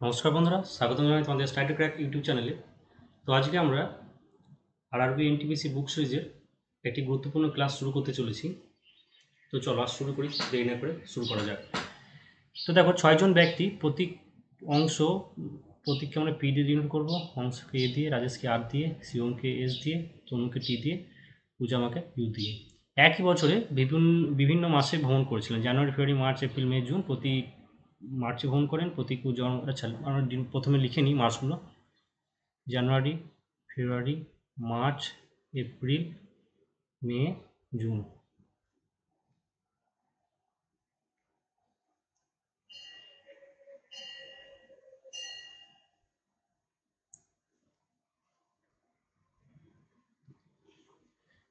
নমস্কার বন্ধুরা স্বাগত জানাই তোমাদের স্টাডি ক্র্যাক ইউটিউব চ্যানেলে তো আজকে আমরা আরআরবি এনটিপিসি বুক সিরিজের একটি গুরুত্বপূর্ণ ক্লাস শুরু করতে চলেছি। তো চলো আজ শুরু করি, দেরি না করে শুরু করা যাক। তো দেখো ছয়জন ব্যক্তি, প্রতীক অংশ, প্রতীককে আমরা পি দিয়ে ডিনোট করব। অংশকে এ দিয়ে, রাজেশকে আর দিয়ে শিবমকে এস দিয়ে, তনুকে টি দিয়ে পূজামাকে ইউ দিয়ে। একই বছরে বিভিন্ন বিভিন্ন মাসে ভ্রমণ করেছিলেন। January, February, March, April, May, June প্রতি মার্চে ভ্রমণ করেন, প্রতীক জন্ম আচ্ছা আমরা প্রথমে লিখে নিই মাসগুলো January, February, March, April, May, June.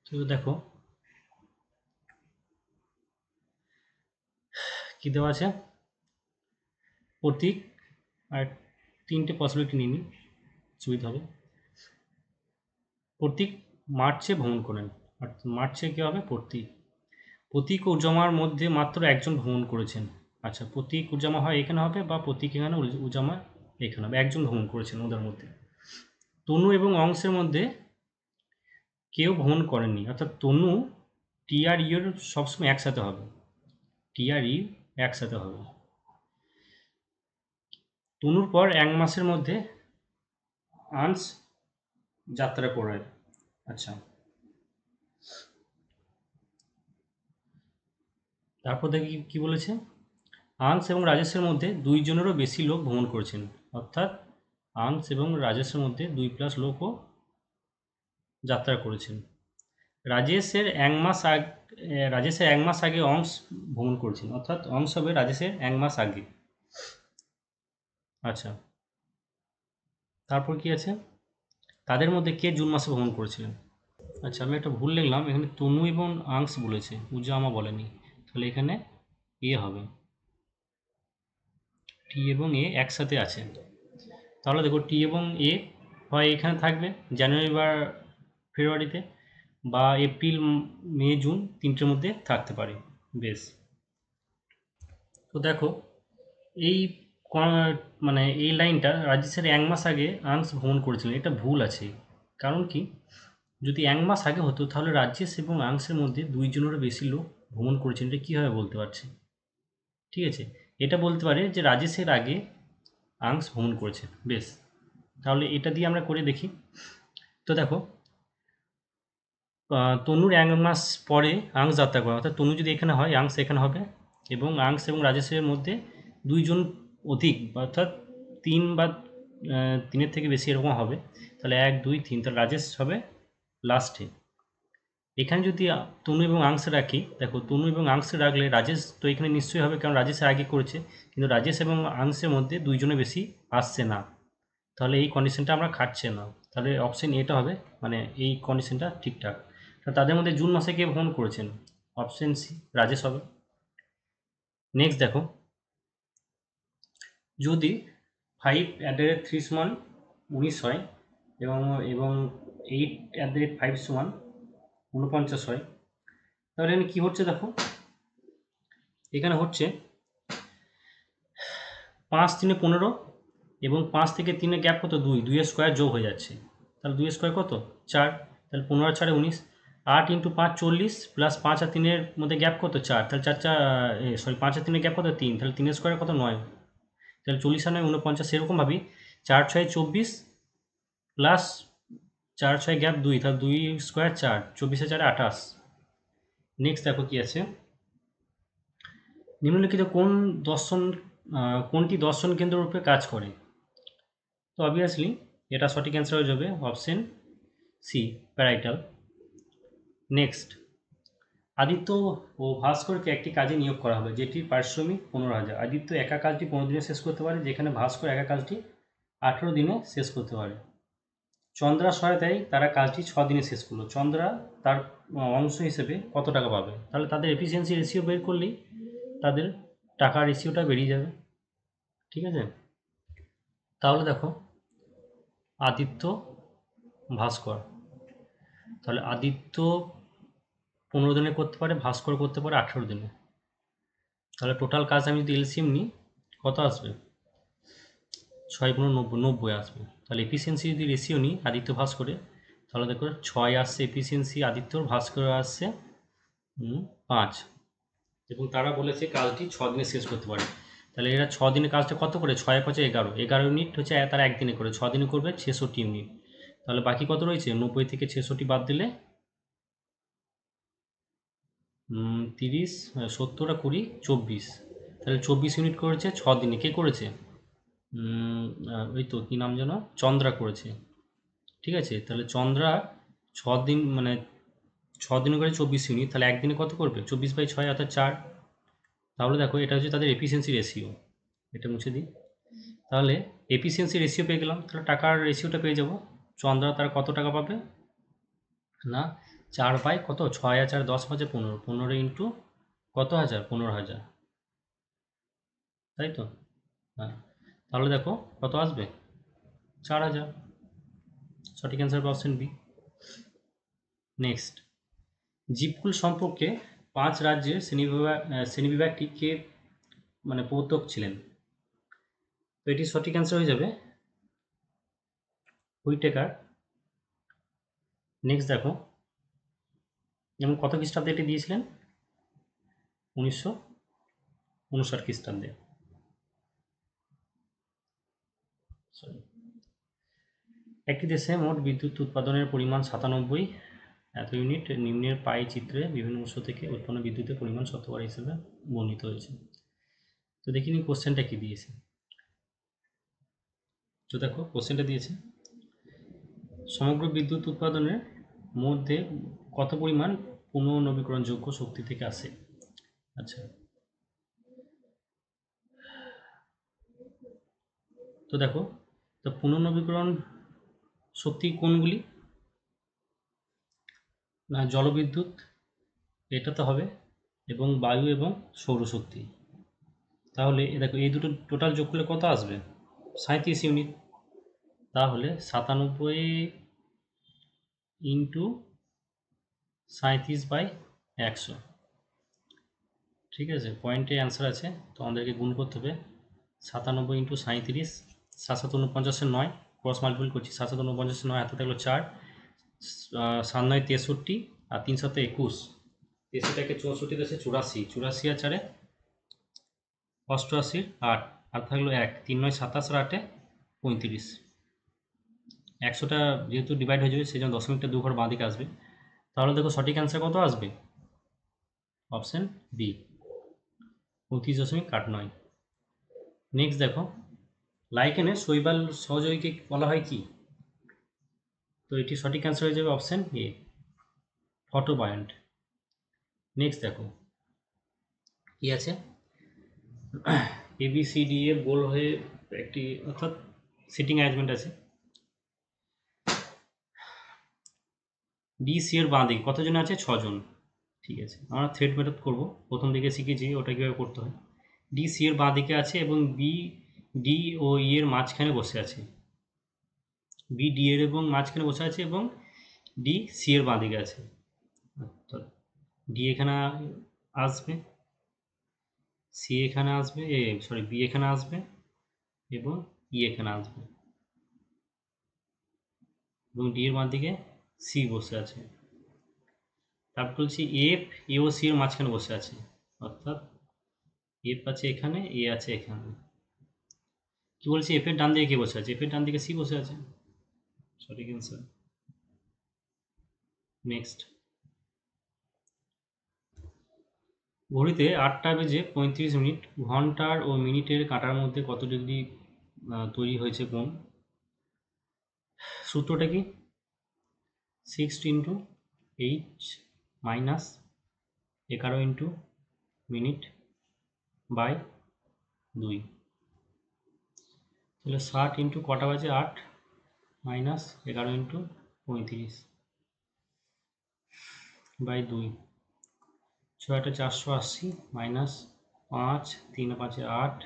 তো দেখো, কি দেওয়া আছে? প্রতীক আর তিনটে পসিবিলিটি নিয়ে নিই, সুবিধা হবে। প্রতীক মার্চে ভ্রমণ করেন মার্চে কী হবে? প্রতীক। প্রতীক উজামার মধ্যে মাত্র একজন ভ্রমণ করেছেন। আচ্ছা প্রতীক উজামা হয় এখানে হবে বা প্রতীক এখানে উজামা এখানে হবে? একজন ভ্রমণ করেছেন ওদের মধ্যে। তনু এবং অংশের মধ্যে কেউ ভ্রমণ করেননি, অর্থাৎ তনু, টি আর ইউর সবসময় একসাথে হবে। টি আর ই একসাথে হবে। তনুর পর এক মাসের মধ্যে আনস যাত্রা করেন আচ্ছা। তারপর দেখি কি বলেছে? আনস এবং রাজেশের মধ্যে দুইজনেরও বেশি লোক ভ্রমণ করেছেন। অর্থাৎ আনস এবং রাজেশের মধ্যে দুই প্লাস লোকও যাত্রা করেছেন। রাজেশের এক মাস আগে রাজেশের এক মাস আগে অংশ ভ্রমণ করেছেন। অর্থাৎ অংশ হবে রাজেশের এক মাস আগে। আচ্ছা। তারপর কি আছে? তাদের মধ্যে কে জুন মাসে ভ্রমণ করেছিলেন? আচ্ছা আমি একটা ভুল লিখলাম। এখানে তনু এবং আংস বলেছে উজামা বলেনি। তাহলে এখানে এ হবে। টি এবং এ একসাথে আছে। তাহলে দেখো, টি এবং এ হয় এখানে থাকবে, জানুয়ারি বা ফেব্রুয়ারিতে বা এপ্রিল, মে, জুন তিনটের মধ্যে থাকতে পারে। বেশ। তো দেখো, এই মানে এই লাইনটা রাজেশের এক মাস আগে আংস ভ্রমণ করেছিলেন। এটা ভুল আছে। কারণ কি? যদি এক মাস আগে হতো, তাহলে রাজেশ এবং আংসের মধ্যে দুইজনেরও বেশি লোক ভ্রমণ করেছেন এটা কীভাবে বলতে পারছি? ঠিক আছে? এটা বলতে পারে যে রাজেশের আগে আংস ভ্রমণ করেছে বেশ। তাহলে এটা দিয়ে আমরা করে দেখি। তো দেখো তনুর এক মাস পরে আংস যাত্রা করে। অর্থাৎ তনু যদি এখানে হয় আংস এখানে হবে এবং আংস এবং রাজেশের মধ্যে দুইজন অধিক, অর্থাৎ তিন বা তিনের থেকে বেশি এরকম হবে, তাহলে এক, দুই, তিন, তাহলে রাজেশ হবে লাস্টে এখানে যদি তনু এবং আংসে রাখি, দেখো তনু এবং আংসে রাখলে রাজেশ তো এখানে নিশ্চয়ই হবে, কারণ রাজেশের আগে করেছে, কিন্তু রাজেশ এবং আংসের মধ্যে দুইজনে বেশি আসছে না। তাহলে এই কন্ডিশনটা আমরা খাটছে না। তাহলে অপশন এটা হবে মানে এই কন্ডিশনটা ঠিকঠাক। তাদের মধ্যে জুন মাসে কে ভ্রমণ করেছেন? অপশন সি রাজেশ হবে। নেক্সট দেখো যদি five at the rate three সমান উনিশ হয় এবং এবং eight at the rate five সমান উনপঞ্চাশ হয়, তাহলে এখানে কী হচ্ছে দেখো? এখানে হচ্ছে পাঁচ তিনে পনেরো এবং পাঁচ থেকে তিনে গ্যাপ কত? দুই। দুইয়ের স্কোয়ার যোগ হয়ে যাচ্ছে। তাহলে দুইয়ের স্কোয়ার কত? চার। তাহলে পনেরো চারে উনিশ। আট ইন্টু পাঁচ চল্লিশ প্লাস পাঁচ আর তিনের মধ্যে গ্যাপ কত? চার। তাহলে চার চার সরি পাঁচ আর তিনের গ্যাপ কত? তিন। তাহলে তিনের স্কোয়ার কত? নয়। তাহলে চল্লিশ আর নয় উনপঞ্চাশ এরকমভাবেই চার ছয় চব্বিশ প্লাস চার ছয় গ্যাপ দুই, তাহলে দুই স্কোয়ার চার, চব্বিশে চারে আঠাশ। নেক্সট দেখো কি আছে। নিম্নলিখিত কোন দর্শন কোনটি দর্শন কেন্দ্র রূপে কাজ করে? তো অবভিয়াসলি এটা সঠিক অ্যান্সার হয়ে যাবে option C parietal next Aditya ও ভাস্করকে একটি কাজে নিয়োগ করা হবে যেটির পারিশ্রমিক পনেরো হাজার। আদিত্য একা কাজটি পনেরো দিনে শেষ করতে পারে, যেখানে ভাস্কর একা কাজটি আঠেরো দিনে শেষ করতে পারে। চন্দ্রা সহায়তায় তারা কাজটি ছ দিনে শেষ করল। চন্দ্রা তার অংশ হিসেবে কত টাকা পাবে? তাহলে তাদের এফিসিয়েন্সি রেশিও বের করলেই তাদের টাকা রেশিওটা বেরিয়ে যাবে। ঠিক আছে? তাহলে দেখো, আদিত্য, ভাস্কর। তাহলে আদিত্য পনেরো দিনে করতে পারে, ভাস্কর করতে পারে আঠেরো দিনে। তাহলে টোটাল কাজ আমি যদি এলসিএম নিই, কত আসবে? ছয় পনেরো নব্বই নব্বই আসবে। তাহলে এফিসিয়েন্সি যদি রেশিও নিই আদিত্য ভাস্করে, তাহলে দেখো ছয় আসছে এফিসিয়েন্সি আদিত্যর ভাস্করে আসছে পাঁচ। এবং তারা বলেছে কাজটি ছ দিনে শেষ করতে পারে। তাহলে এরা ছ দিনে কাজটা কত করে? ছয় পাঁচে এগারো। এগারো ইউনিট হচ্ছে তারা একদিনে করে। ছ দিনে করবে, ছেষট্টি ইউনিট তাহলে বাকি কত রয়েছে? নব্বই থেকে ছেষট্টি বাদ দিলে তিরিশ সত্তর আর কুড়ি, চব্বিশ। তাহলে চব্বিশ ইউনিট করেছে, ছ দিনে কে করেছে? ওই তো কী নাম যেন? চন্দ্রা করেছে। ঠিক আছে, তাহলে চন্দ্রা ছ দিন মানে ছ দিনে করে চব্বিশ ইউনিট, তাহলে একদিনে কত করবে? চব্বিশ বাই ছয় অর্থাৎ চার। তাহলে দেখো, এটা হচ্ছে তাদের এফিসিয়েন্সি রেশিও এটা মুছে দিই। তাহলে এফিসিয়েন্সি রেশিও পেয়ে গেলাম, তাহলে টাকার রেশিওটা পেয়ে যাব। চন্দ্রা তার কত টাকা পাবে? না চার বাই কত? ছয় হাজার দশ পাঁচে পনেরো। পনেরো ইন্টু কত হাজার? পনেরো হাজার। তাই তো? হ্যাঁ। তাহলে দেখো, কত আসবে? চার হাজার। সঠিক অ্যান্সার অপশন বি নেক্সট জীবকুল সম্পর্কে পাঁচ রাজ্যের শ্রেণীবিভাগ শ্রেণীবিভাগটি কে মানে প্রবর্তক ছিলেন? তো এটি সঠিক অ্যান্সার হয়ে যাবে। হুইটেকার নেক্সট দেখো। যেমন কত খ্রিস্টাব্দে এটি দিয়েছিলেন? উনিশশো উনষাট খ্রিস্টাব্দে। Sorry. একটি দেশে মোট বিদ্যুৎ উৎপাদনের পরিমাণ সাতানব্বই এত ইউনিট। নিম্নের পাই চিত্রে বিভিন্ন উৎস থেকে উৎপন্ন বিদ্যুতের পরিমাণ শতকরা হিসেবে বর্ণিত হয়েছে। তো দেখিনি কোশ্চেনটা কি দিয়েছে। তো দেখো কোশ্চেনটা দিয়েছে, সমগ্র বিদ্যুৎ উৎপাদনের মধ্যে কত পরিমাণ পুনর্নবীকরণযোগ্য শক্তি থেকে আসে। আচ্ছা। তো দেখো, তো পুনর্নবীকরণ শক্তি কোনগুলি? না, জলবিদ্যুৎ, এটা তো হবে, এবং বায়ু এবং সৌরশক্তি। তাহলে দেখো, এই দুটো টোটাল যোগ করলে কত আসবে? সাঁত্রিশ ইউনিট। তাহলে সাতানব্বই ইন্টু সাঁত্রিশ বাই একশো। ঠিক আছে পয়েন্টে অ্যান্সার আছে, তো আমাদেরকে গুণ করতে হবে। সাতানব্বই ইন্টু সাঁত্রিশ সাত সাত উনপঞ্চাশে নয় ক্রস মাল্টিপল করছি সাত সাত উনপঞ্চাশে নয় হাতে থাকল চার সাত নয় তেষট্টি, আর তিন সাথে একুশ। তেষট্টিকে চৌষট্টি দেশে চুরাশি চুরাশি আর চারে অষ্টআশি, আট, আর থাকল এক, তিন নয় সাতাশ আটে পঁয়ত্রিশ। একশোটা যেহেতু ডিভাইড হয়ে যাবে সেই জন্য দশমিকটা দু ঘর বাঁ দিকে আসবে। তাহলে দেখো সঠিক অ্যান্সার কত আসবে? অপশান বি পঁয়ত্রিশ দশমিক আট নয়। নেক্সট দেখো লাইকেনে শৈবাল সহযোগীকে বলা হয় কি? তো এটি সঠিক অ্যান্সার হয়ে যাবে অপশান এ ফটোবায়ন্ট নেক্সট দেখো, কি আছে? এবিসিডি এ গোল হয়ে একটি, অর্থাৎ সিটিং অ্যারেঞ্জমেন্ট আছে। ডিসি এর বাঁ দিকে। কতজন আছে? ছজন। ঠিক আছে। আমরা থ্রেড মেথড করব। প্রথম দিকে শিখেছি, ওটা কীভাবে করতে হয়। ডি সি এর বাঁ দিকে আছে এবং বি ডি ও ই এর মাঝখানে বসে আছে। বি ডি এর এবং মাঝখানে বসে আছে এবং ডি সি এর বাঁ দিকে আছে। ডি এখানে আসবে। সি এখানে আসবে, এ সরি বি এখানে আসবে এবং ই এখানে আসবে। এবং ডি এর বাঁ দিকে সি বসে আছে। তারপর বলছি এফ এ ও সি এর মাঝখানে বসে আছে। অর্থাৎ এফ আছে এখানে এ আছে এখানে। কি বলছি? এফ এর ডান দিকে কে বসে আছে? এফ এর ডান দিকে সি বসে আছে। সঠিক অ্যান্সার নেক্সট ঘড়িতে আটটা বেজে পঁয়ত্রিশ মিনিট, ঘণ্টার ও মিনিটের কাঁটার মধ্যে কত ডিগ্রি তৈরি হয়েছে কোন সূত্রটা কি? সিক্স ইন্টু এইট মাইনাস এগারো ইন্টু মিনিট বাই দুই। তাহলে ষাট ইন্টু কটা বাজে? আট মাইনাস এগারো ইন্টু পঁয়ত্রিশ বাই দুই। ছয়টা চারশো আশি মাইনাস পাঁচ তিন পাঁচে আট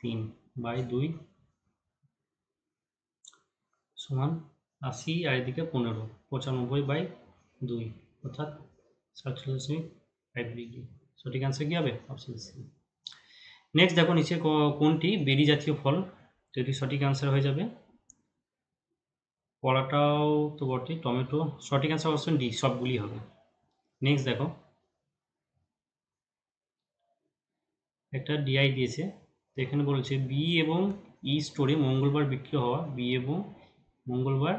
তিন বাই দুই সমান আশি আর এদিকে পনেরো, পঁচানব্বই বাই দুই, অর্থাৎ সাতচল্লিশ দশমিক ফাইভ ডিগ্রি সঠিক অ্যান্সার কী হবে? অপশন সি নেক্সট দেখো নিচে কোনটি? বেরি জাতীয় ফল। তো এটি সঠিক অ্যান্সার হয়ে যাবে। কলাটাও তো বটে, টমেটো। সঠিক অ্যান্সার অপশন ডি সবগুলি হবে। নেক্সট দেখো। একটা ডিআই দিয়েছে। তো এখানে বলেছে, বি এবং ই স্টোরে মঙ্গলবার বিক্রি হওয়া, বি এবং মঙ্গলবার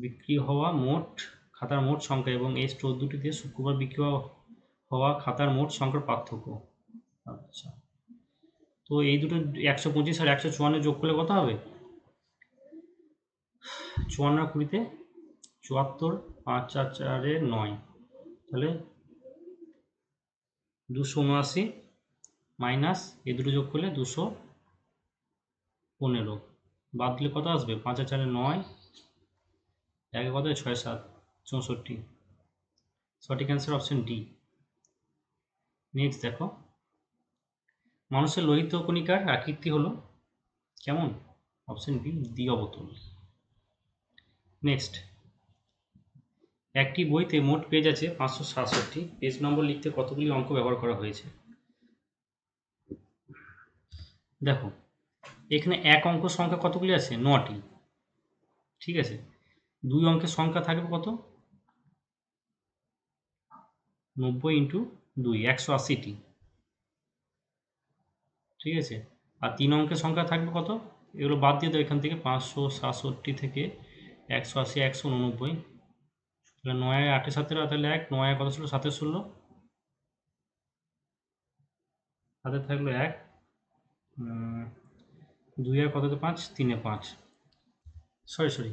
বিক্রি হওয়া মোট খাতার মোট সংখ্যা এবং এই স্টোর দুটিতে শুক্রবার বিক্রি হওয়া খাতার মোট সংখ্যার পার্থক্য। আচ্ছা। তো এই দুটো একশো পঁচিশ আর একশো চুয়ান্ন যোগ করলে কত হবে? চুয়ান্ন কুড়িতে চুয়াত্তর, পাঁচ চার চারে নয়। তাহলে দুশো উনআশি মাইনাস এই দুটো যোগ করলে দুশো পনেরো। বাদ দিলে কত আসবে? পাঁচ চারে নয় একে কত? ছয় সাত। চৌষট্টি। সঠিক অ্যান্সার অপশন ডি নেক্সট দেখো। মানুষের লোহিত কণিকার আকৃতি হলো কেমন? অপশন বি দ্বি অবতল। নেক্সট একটি বইতে মোট পেজ আছে পাঁচশো সাতষট্টি। পেজ নম্বর লিখতে কতগুলি অঙ্ক ব্যবহার করা হয়েছে? দেখো, এখানে এক অঙ্ক সংখ্যা কতগুলি আছে? নটি। ঠিক আছে? দুই অঙ্কের সংখ্যা থাকবে কত? নব্বই ইন্টু দুই, একশো আশিটি। ঠিক আছে? আর তিন অঙ্কের সংখ্যা থাকবে কত? এগুলো বাদ দিয়ে দাও, এখান থেকে পাঁচশো সাতষট্টি থেকে একশো আশি, একশো উননব্বই। তাহলে নয় আটে সাতেরো তাহলে এক, নয় কত ছিল সাতের ষোলো। হাতে থাকল এক দুই আর কত পাঁচ, তিনে পাঁচ। সরি সরি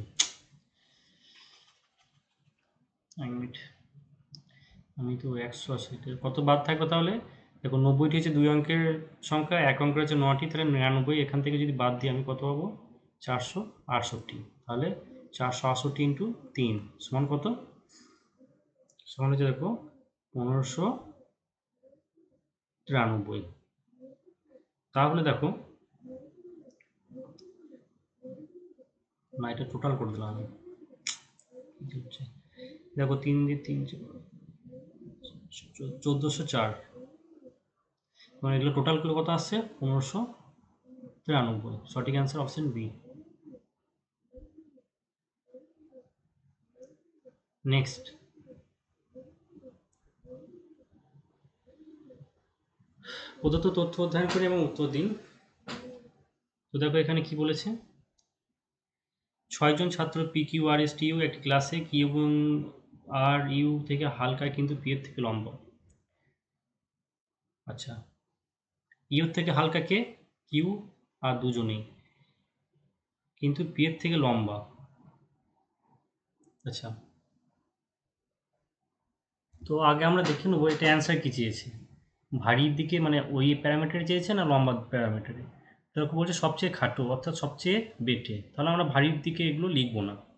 মিনিট আমি তো একশো আশি কত বাদ থাকবে তাহলে? দেখো, নব্বইটি হচ্ছে দুই অঙ্কের সংখ্যা, এক অঙ্কের হচ্ছে নটি, তাহলে নিরানব্বই, এখান থেকে যদি বাদ দিই আমি কত পাবো? চারশো আটষট্টি। তাহলে চারশো আটষট্টি ইন্টু তিন সমান কত? সমান হচ্ছে দেখো, পনেরোশো তিরানব্বই। তাহলে দেখো, না, এটা টোটাল করে দিলাম আমি। হচ্ছে? দেখো, তিন দিয়ে তিন চোদ্দোশো চার। মানে এগুলো টোটাল করলে কত আসছে? পনেরোশো তিরানব্বই। সঠিক অ্যান্সার অপশন বি নেক্সট প্রদত্ত তথ্য অধ্যয়ন করে এবং উত্তর দিন। তো দেখো, এখানে কি বলেছে? ছয়জন ছাত্র P Q R S T U একটি ক্লাসে কি এবং আর ইউ থেকে হালকা কিন্তু পি এর থেকে লম্বা। আচ্ছা। ইউর থেকে হালকা কে? কিউ আর দুজনেই। কিন্তু পি এর থেকে লম্বা। আচ্ছা। তো আগে আমরা দেখে নেব এটা অ্যান্সার কি চেয়েছে। ভারীর দিকে মানে ওই প্যারামিটারে চেয়েছে না লম্বা প্যারামিটারে এরকম বলছে সবচেয়ে খাটো, অর্থাৎ সবচেয়ে বেটে। তাহলে আমরা ভারীর দিকে এগুলো লিখব না।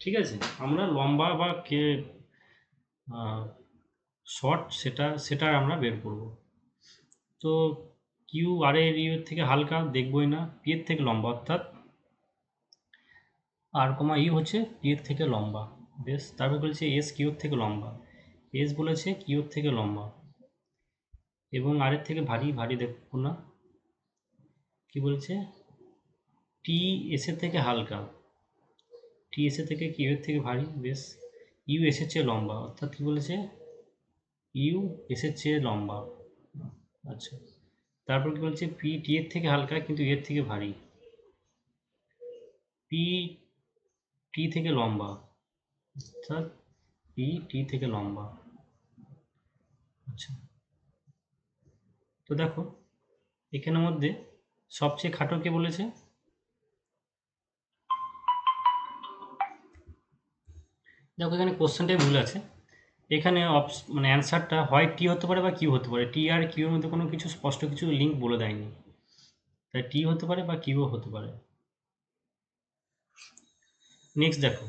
ঠিক আছে? আমরা লম্বা বা কে শর্ট সেটা সেটা আমরা বের করব। তো কিউ আর এর ইউ থেকে হালকা দেখবই না, পি এর থেকে লম্বা অর্থাৎ আর কমা ইউ হচ্ছে পি এর থেকে লম্বা। বেশ, তারপর বলেছে এস কিউর থেকে লম্বা। এস বলেছে কিউর থেকে লম্বা। এবং আর এর থেকে ভারী ভারী দেখব না। কি বলেছে? টি এস এর থেকে হালকা। টি এস থেকে কিউ এর থেকে ভারী, বেশ। ইউ এস এর চেয়ে লম্বা, অর্থাৎ কি বলেছে? ইউ এস এর চেয়ে লম্বা। আচ্ছা। তারপর কি বলছে? পি টি এর থেকে হালকা, কিন্তু এর থেকে ভারী। পি টি থেকে লম্বা, অর্থাৎ পি টি থেকে লম্বা। আচ্ছা। তো দেখো, এখানের মধ্যে সবচেয়ে খাটো কে বলেছে? দেখো এখানে কোশ্চেনটাই ভুল আছে। এখানে অপস মানে অ্যান্সারটা হয় টি হতে পারে বা কিউ হতে পারে। টি আর কিউর মধ্যে কোনো কিছু স্পষ্ট কিছু লিঙ্ক বলে দেয়নি। তাই টি হতে পারে বা কিউও হতে পারে। নেক্সট দেখো।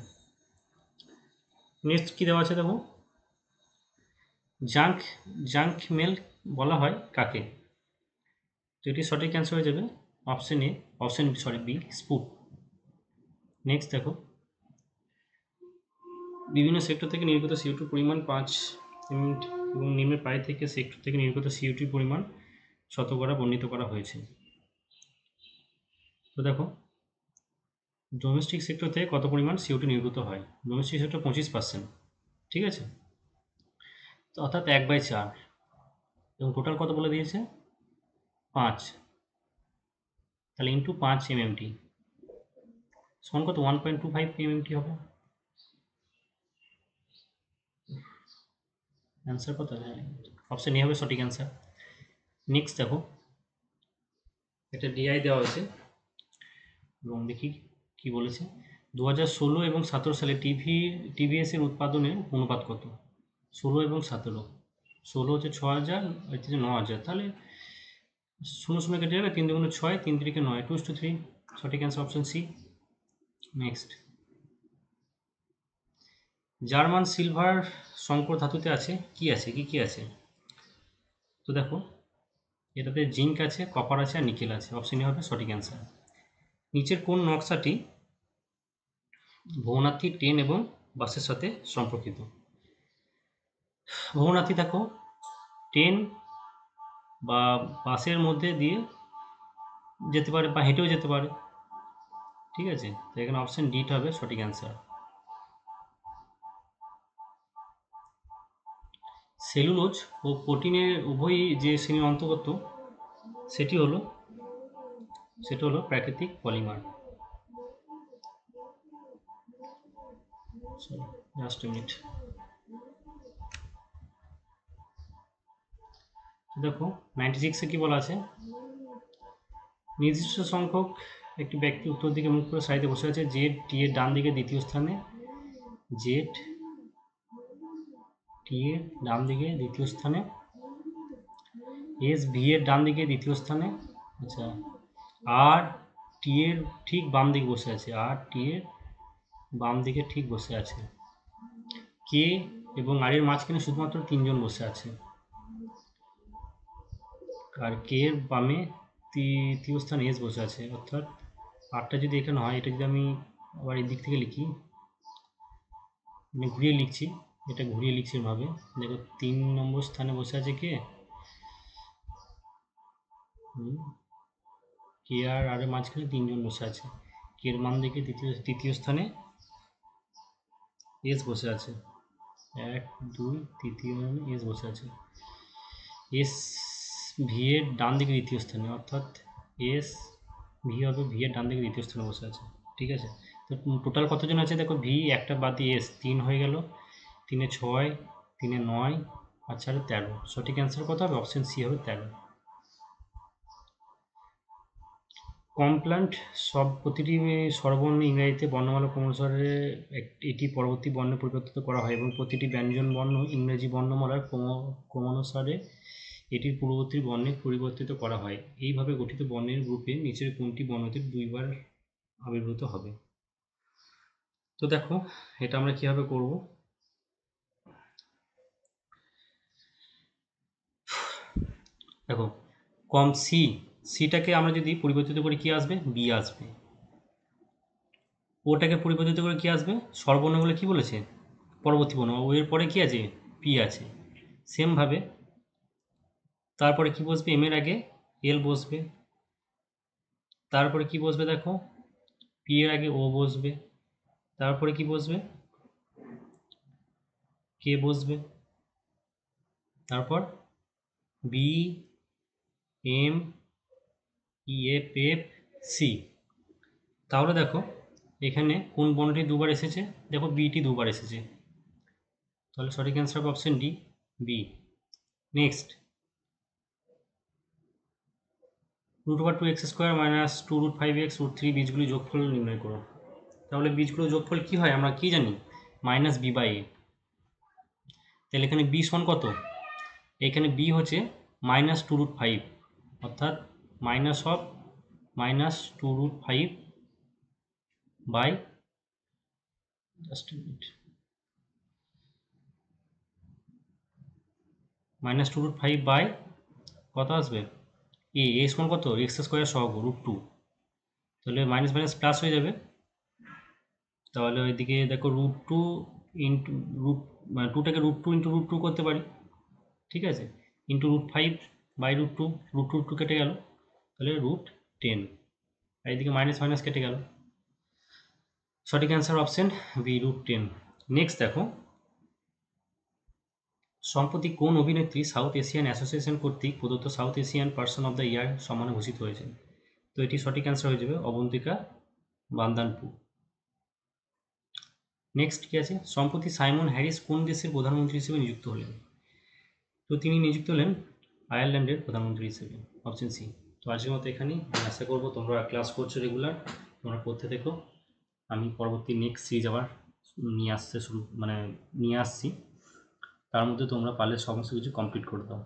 নেক্সট কী দেওয়া আছে দেখো? জাঙ্ক জাঙ্ক মেল বলা হয় কাকে? তো সঠিক অ্যান্সার হয়ে যাবে option A option sorry B স্পুপ next দেখো। বিভিন্ন সেক্টর থেকে নির্গত সিওটির পরিমাণ পাঁচ ইউনিট এবং নিম্নের পায়ে থেকে সেক্টর থেকে নির্গত সিওটির পরিমাণ শতকরা বর্ণিত করা হয়েছে। তো তো দেখো ডোমেস্টিক সেক্টর থেকে কত পরিমাণ সিওটি নির্গত হয়? ডোমেস্টিক সেক্টর পঁচিশ পার্সেন্ট ঠিক আছে? তো অর্থাৎ এক বাই চার, এবং টোটাল কত বলে দিয়েছে? পাঁচ। তাহলে ইন্টু পাঁচ এমএমটি সমান কত? One point two five MMT হবে। অ্যান্সার কত অপশান এ হবে সঠিক অ্যান্সার নেক্সট দেখো। এটা ডিআই দেওয়া হয়েছে। এবং দেখি কি বলেছে। দু হাজার ষোলো এবং সতেরো সালে টিভি টিভিএস এর উৎপাদনের অনুপাত কত? ষোলো এবং সতেরো। ষোলো হচ্ছে ছ হাজার, আর হচ্ছে ন হাজার। তাহলে শূন্য শূন্য কেটে যাবে। তিন দুগুণ ছয়, তিন তিরিকে নয় টু টু থ্রি সঠিক answer option C next German silver সংকর ধাতুতে আছে। কি আছে? কি কি আছে? তো দেখো, এটাতে জিঙ্ক আছে, কপার আছে, আর নিকেল আছে। অপশন এ হবে সঠিক অ্যান্সার। নিচের কোন নকশাটি ভবনাথী ট্রেন এবং বাসের সাথে সম্পর্কিত? ভবনাথী দেখো ট্রেন বা বাসের মধ্যে দিয়ে যেতে পারে বা হেঁটেও যেতে পারে। ঠিক আছে? তো এখানে অপশন ডিটা হবে সঠিক অ্যান্সার। সেলুলোজ ও প্রোটিনের উভয়ই যে শ্রেণির অন্তর্গত, সেটি হলো সেটি হলো প্রাকৃতিক পলিমার। জাস্ট মিনিট দেখো নাইনটি সিক্সে কী বলা আছে? নির্দিষ্ট সংখ্যক একটি ব্যক্তি উত্তর দিকে মুখ করে সারিতে বসে আছে, জেড টি এর ডান দিকে দ্বিতীয় স্থানে, জেড টি এর ডান দিকে দ্বিতীয় স্থানে। এস ভি এর ডান দিকে দ্বিতীয় স্থানে। আচ্ছা আর টি এর ঠিক বাম দিকে বসে আছে। আর টি এর বাম দিকে ঠিক বসে আছে। কে এবং আর এর মাঝখানে শুধুমাত্র তিনজন বসে আছে। আর কে এর বামে তৃতীয় স্থানে এস বসে আছে। অর্থাৎ আটটা যদি এখানে হয়, এটা যদি আমি আবার এই দিক থেকে লিখি মানে ঘুরিয়ে লিখছি এটা ঘুরিয়ে লিখছি ভাবে দেখো, তিন নম্বর স্থানে বসে আছে কে? কে আর আর মাঝখানে তিনজন বসে আছে। কে মান দিকে তৃতীয় তৃতীয় স্থানে? এস বসে আছে। এক, দুই, তৃতীয় এস বসে আছে। এস ভি এর ডান দিকে দ্বিতীয় স্থানে, অর্থাৎ এস ভি হবে ভি এর ডান দিকে দ্বিতীয় স্থানে বসে আছে। ঠিক আছে? তো টোটাল কতজন আছে? দেখো ভি একটা বাদ দিয়ে এস তিন হয়ে গেল। তিনে ছয়, তিনে নয় আর চারে তেরো। সঠিক অ্যান্সার কত হবে? অপশন সি হবে তেরো। কমপ্লান্ট সব প্রতিটি স্বরবর্ণ ইংরেজিতে বর্ণমালা ক্রমানুসারে এটি পরবর্তী বর্ণে পরিবর্তিত করা হয় এবং প্রতিটি ব্যঞ্জন বর্ণ ইংরেজি বর্ণমালার ক্রমানুসারে এটির পূর্ববর্তী বর্ণে পরিবর্তিত করা হয়। এইভাবে গঠিত বর্ণের গ্রুপে নিচের কোনটি বর্ণতে দুইবার আবির্ভূত হবে? তো দেখো, এটা আমরা কীভাবে করব? দেখো, কম সি সিটাকে আমরা যদি পরিবর্তিত করি কি আসবে? বি আসবে। ওটাকে পরিবর্তিত করে কি আসবে? স্বরবর্ণগুলো কি বলেছে? পরবর্তী বর্ণ। ও এর পরে কি আছে? পি আছে। সেমভাবে তারপরে কি বসবে? এম এর আগে এল বসবে। তারপরে কি বসবে দেখো? পি এর আগে ও বসবে। তারপরে কি বসবে? কে বসবে। তারপর B M, E F C. তাহলে দেখো, এখানে কোন বর্ণটি দুবার এসেছে? দেখো বিটি দুবার এসেছে। তাহলে সঠিক অ্যান্সার হবে option D B next root over two x square minus two root five x root three বীজগুলি যোগফল নির্ণয় করো। তাহলে বীজগুলো যোগফল কী হয়? আমরা কি জানি? মাইনাস বি বাই এ তাহলে এখানে বি সমান কত? এখানে বি হচ্ছে মাইনাস টু রুট ফাইভ অর্থাৎ minus of minus two root five by minus two root five by কত আসবে? এ এ সমান কত? এক্স স্কোয়ার সহগ রুট টু তাহলে মাইনাস মাইনাস প্লাস হয়ে যাবে। তাহলে ওইদিকে দেখো রুট টু ইন্টু রুট মানে টুটাকে root two into root two করতে পারি। ঠিক আছে? Into root five by root two root two two কেটে গেল। তাহলে রুট টেন আর এইদিকে মাইনাস মাইনাস কেটে গেল। সঠিক answer option B root ten next দেখো। সম্প্রতি কোন অভিনেত্রী সাউথ এশিয়ান অ্যাসোসিয়েশন কর্তৃক প্রদত্ত South Asian person of the year সম্মানে ভূষিত হয়েছেন তো এটি সঠিক অ্যান্সার হয়ে যাবে অবন্তিকা বান্দানপু নেক্সট কি আছে? সম্প্রতি সাইমন হ্যারিস কোন দেশের প্রধানমন্ত্রী হিসেবে নিযুক্ত হলেন? তো তিনি নিযুক্ত হলেন আয়ারল্যান্ডের প্রধানমন্ত্রী হিসেবে, অপশন সি তো আজকের মতো এখানেই। আমি আশা করব তোমরা ক্লাস করছ রেগুলার তোমরা পড়তে দেখো আমি পরবর্তী নেক্সট সিরিজ আবার নিয়ে আসতে শুরু মানে নিয়ে আসছি। তার মধ্যে তোমরা পারলে সমস্ত কিছু কমপ্লিট করে দাও।